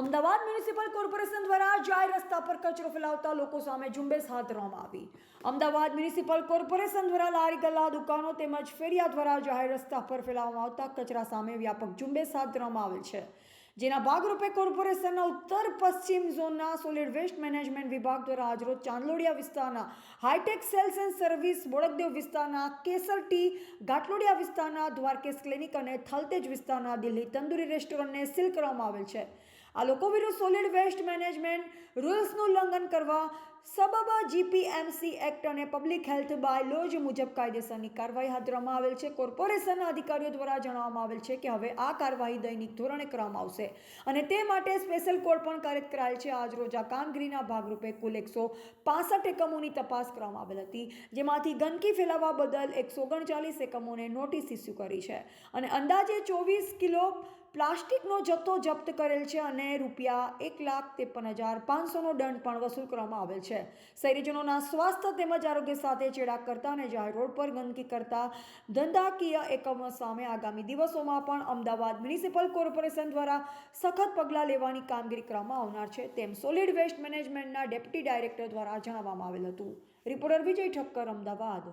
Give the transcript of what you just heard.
Ahmedabad municipal corporation દ્વારા જાહેર રસ્તા પર કચરો ફેલાવતા લોકો સામે ઝુંબેશ હાથ ધરવામાં આવી. અમદાવાદ મ્યુનિસિપલ કોર્પોરેશન દ્વારા લારી ગલ્લા દુકાનો તેમજ ફેરિયા દ્વારા જાહેર રસ્તા પર ફેલાવવામાં આવતા કચરા સામે વ્યાપક ઝુંબેશ હાથ ધરવામાં આવેલ છે. જેના ભાગરૂપે કોર્પોરેશનના ઉત્તર પશ્ચિમ ઝોનના સોલિડ વેસ્ટ મેનેજમેન્ટ વિભાગ દ્વારા આજરોજ ચાંદલોડિયા વિસ્તારના hi-tech sales and service Bodakdev વિસ્તારના કેસર ટી ઘાટલોડિયા વિસ્તારના દ્વારકેશ ક્લિનિક અને થલતેજ વિસ્તારના દિલ્હી તંદુરી રેસ્ટોરન્ટને સીલ કરવામાં આવેલ છે. આ લોકો વિરુદ્ધ સોલિડ વેસ્ટ મેનેજમેન્ટ રૂલ્સનું ઉલ્લંઘન કરવા સબબ જીપીએમસી એક્ટ અને પબ્લિક હેલ્થ બાયલોજ મુજબ કાયદેસરની કાર્યવાહી હાથ ધરવામાં આવેલ છે. કોર્પોરેશનના અધિકારીઓ દ્વારા જણાવવામાં આવેલ છે કે હવે આ કાર્યવાહી દૈનિક ધોરણે કરવામાં આવશે અને તે માટે સ્પેશિયલ કોડ પણ કાર્યરત કરાયેલ છે. આજ રોજ આ કામગીરીના ભાગરૂપે કુલ એકસો પાસઠ એકમોની તપાસ કરવામાં આવેલ હતી, જેમાંથી ગંદકી ફેલાવવા બદલ એકસો ઓગણચાલીસ એકમોને નોટિસ ઇસ્યુ કરી છે અને અંદાજે ચોવીસ કિલો પ્લાસ્ટિકનો જથ્થો જપ્ત કરેલ છે અને રૂપિયા એક લાખ ત્રેપન હજાર પાંચસોનો દંડ પણ વસૂલ કરવામાં આવેલ છે. શહેરીજનોના સ્વાસ્થ્ય તેમજ આરોગ્ય સાથે ચેડા કરતા અને જાહેર રોડ પર ગંદકી કરતા ધંધાકીય એકમો સામે આગામી દિવસોમાં પણ અમદાવાદ મ્યુનિસિપલ કોર્પોરેશન દ્વારા સખત પગલાં લેવાની કામગીરી કરવામાં આવનાર છે. તેમ સોલિડ વેસ્ટ મેનેજમેન્ટના ડેપ્યુટી ડાયરેક્ટર દ્વારા જણાવવામાં આવેલ હતું. રિપોર્ટર વિજય ઠક્કર, અમદાવાદ.